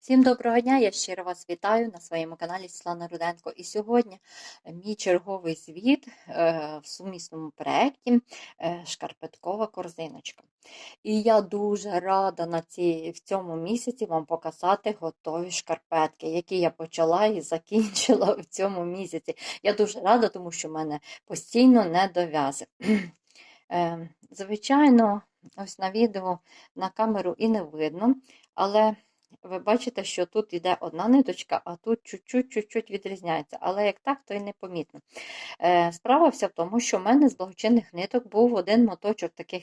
Всім доброго дня! Я щиро вас вітаю на своєму каналі Світлана Руденко. І сьогодні мій черговий звіт е, в сумісному проєкті е, Шкарпеткова корзиночка. І я дуже рада на ці, в цьому місяці вам показати готові шкарпетки, які я почала і закінчила в цьому місяці. Я дуже рада, тому що в мене постійно не дов'язи. Е, Звичайно, ось на відео на камеру і не видно, але ви бачите, що тут йде одна ниточка, а тут чуть-чуть відрізняється. Але як так, то й непомітно. Е, Справа вся в тому, що в мене з благочинних ниток був один моточок таких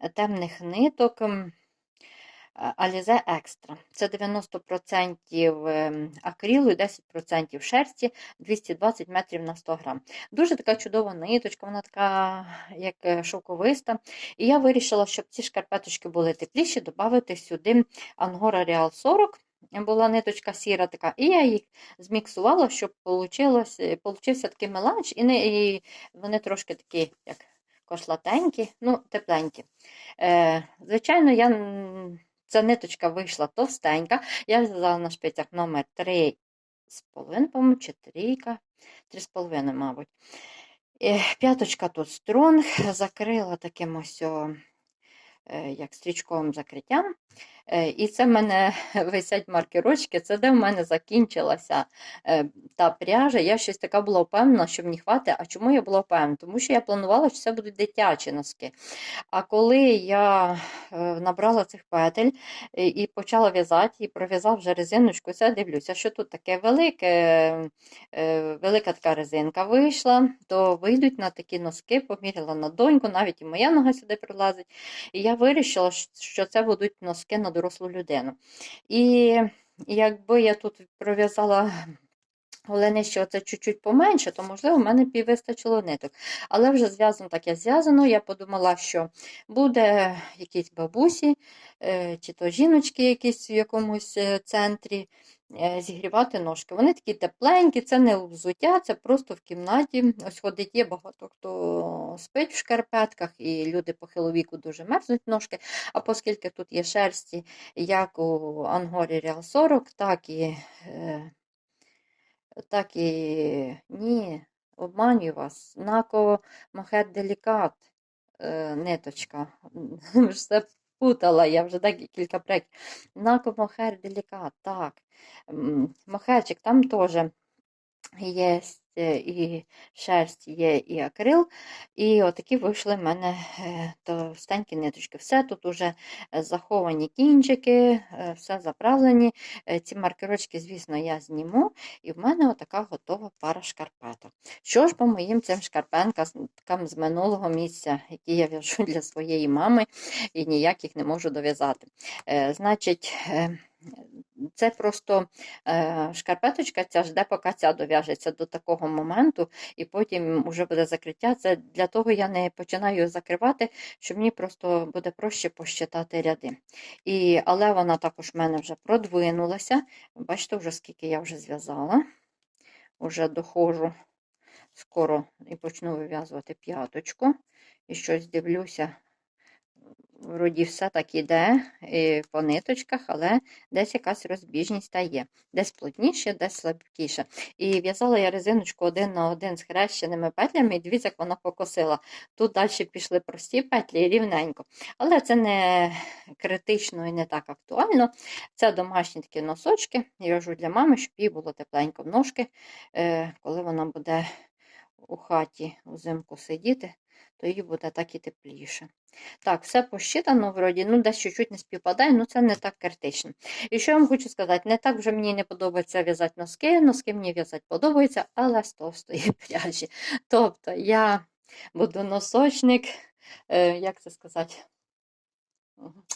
е, темних ниток. Е, Alize Extra. Це 90% ем, акрилу і 10% шерсті, 220 метрів на 100 грам. Дуже така чудова ниточка, вона така, як е, шовковиста. І я вирішила, щоб ці шкарпеточки були тепліші, додати сюди Angora Real 40. Була ниточка сіра така, і я їх зміксувала, щоб получилось, получився такий меланж, і, не, і вони трошки такі, як кошлатенькі, ну, тепленькі. Е, звичайно, я, ця ниточка вийшла товстенька. Я взяла на шпицях номер 3 з половиною, по-моєму, чи трійка, 3,5, мабуть. Е, П'яточка тут стронг, закрила таким ось як стрічковим закриттям. Е, І це в мене висять маркерочки, це де в мене закінчилася е, та пряжа. Я щось така була впевнена, що мені хватить. А чому я була впевнена? Тому що я планувала, що це будуть дитячі носки. А коли я е, набрала цих петель і, почала в'язати, і пров'язала вже резиночку, це дивлюся, що тут таке велике, е, велика така резинка вийшла, то вийдуть на такі носки, поміряла на доньку, навіть і моя нога сюди прилазить. І я вирішила, що це будуть носки на дорослу людину. І якби я тут пров'язала Головне, що це чуть-чуть поменше, то, можливо, в мене і вистачило ниток. Але вже зв'язано так, як зв'язано. Я подумала, що буде якісь бабусі, е, чи то жіночки якісь в якомусь е, центрі зігрівати ножки. Вони такі тепленькі, це не взуття, це просто в кімнаті. Ось ходить є багато хто спить в шкарпетках, і люди похилого віку дуже мерзнуть ножки. А оскільки тут є шерсті, як у Ангорі Real 40, так і. е, так і ні, обманюю вас. Нако Мохет Делікат е, ниточка. Все путала, я вже декілька проєктів. Нако Мохер Делікат, так. Мохерчик там теж є і шерсть, є і акрил. І отакі вийшли в мене е, товстенькі ниточки. Все тут уже е, заховані кінчики, е, все заправлені. Е, Ці маркерочки, звісно, я зніму. І в мене отака готова пара шкарпеток. Що ж по моїм цим шкарпеткам з минулого місця, які я в'яжу для своєї мами і ніяк їх не можу дов'язати. Е, Значить, е, це просто е, шкарпеточка ця жде, поки ця дов'яжеться до такого моменту, і потім вже буде закриття. Це для того я не починаю закривати, що мені просто буде проще посчитати ряди. І, але вона також в мене вже продвинулася. Бачите, вже скільки я вже зв'язала. Уже доходжу скоро і почну вив'язувати п'яточку. І щось дивлюся. Вроді все так іде по ниточках, але десь якась розбіжність та є. Десь плотніше, десь слабкіше. І в'язала я резиночку один на один з хрещеними петлями, і дивіться, як вона покосила. Тут далі пішли прості петлі і рівненько. Але це не критично і не так актуально. Це домашні такі носочки. Я в'яжу для мами, щоб їй було тепленько в ножки, е, коли вона буде у хаті взимку сидіти, то їй буде так і тепліше. Так, все посчитано, вроді, ну, десь чуть-чуть не співпадає, ну це не так критично. І що я вам хочу сказати, не так вже мені не подобається в'язати носки, носки мені в'язати подобається, але з товстої пряжі. Тобто я буду носочник, е, як це сказати?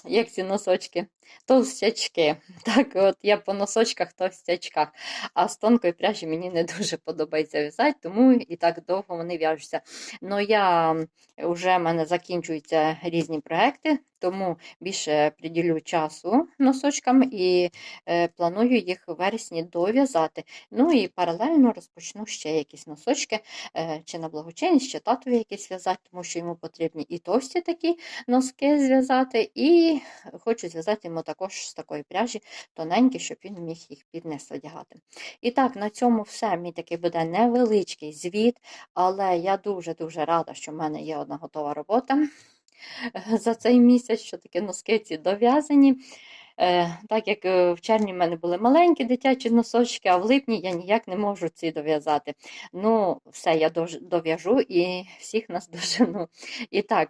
Як ці носочки? Товстячки. Так, от я по носочках товстячках. А з тонкої пряжі мені не дуже подобається в'язати, тому і так довго вони в'яжуться. Ну я вже в мене закінчуються різні проекти, тому більше приділю часу носочкам і е, планую їх в вересні дов'язати. Ну і паралельно розпочну ще якісь носочки, е, чи на благочинність, чи татові якісь в'язати, тому що йому потрібні і товсті такі носки зв'язати, і хочу зв'язати йому також з такої пряжі тоненькі, щоб він міг їх під низ одягати. І так, на цьому все. Мій такий буде невеличкий звіт, але я дуже-дуже рада, що в мене є одна готова робота за цей місяць, що такі носки ці дов'язані. Е, Так як е, в червні в мене були маленькі дитячі носочки, а в липні я ніяк не можу ці дов'язати. Ну, все, я дов'яжу і всіх нас дожену. І так,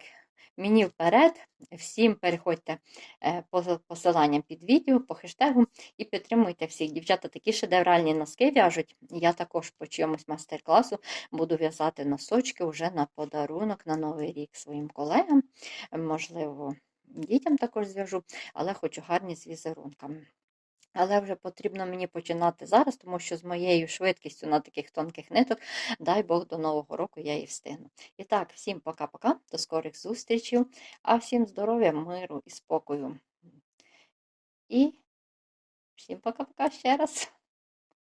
мені вперед, всім переходьте е, по посиланням під відео, по хештегу і підтримуйте всіх. Дівчата такі шедевральні носки в'яжуть. Я також по чомусь майстер-класу буду в'язати носочки вже на подарунок на Новий рік своїм колегам. Можливо, дітям також зв'яжу, але хочу гарні з візерунками. Але вже потрібно мені починати зараз, тому що з моєю швидкістю на таких тонких ниток, дай Бог, до Нового року я і встигну. І так, всім пока-пока, до скорих зустрічей, а всім здоров'я, миру і спокою. І всім пока-пока ще раз.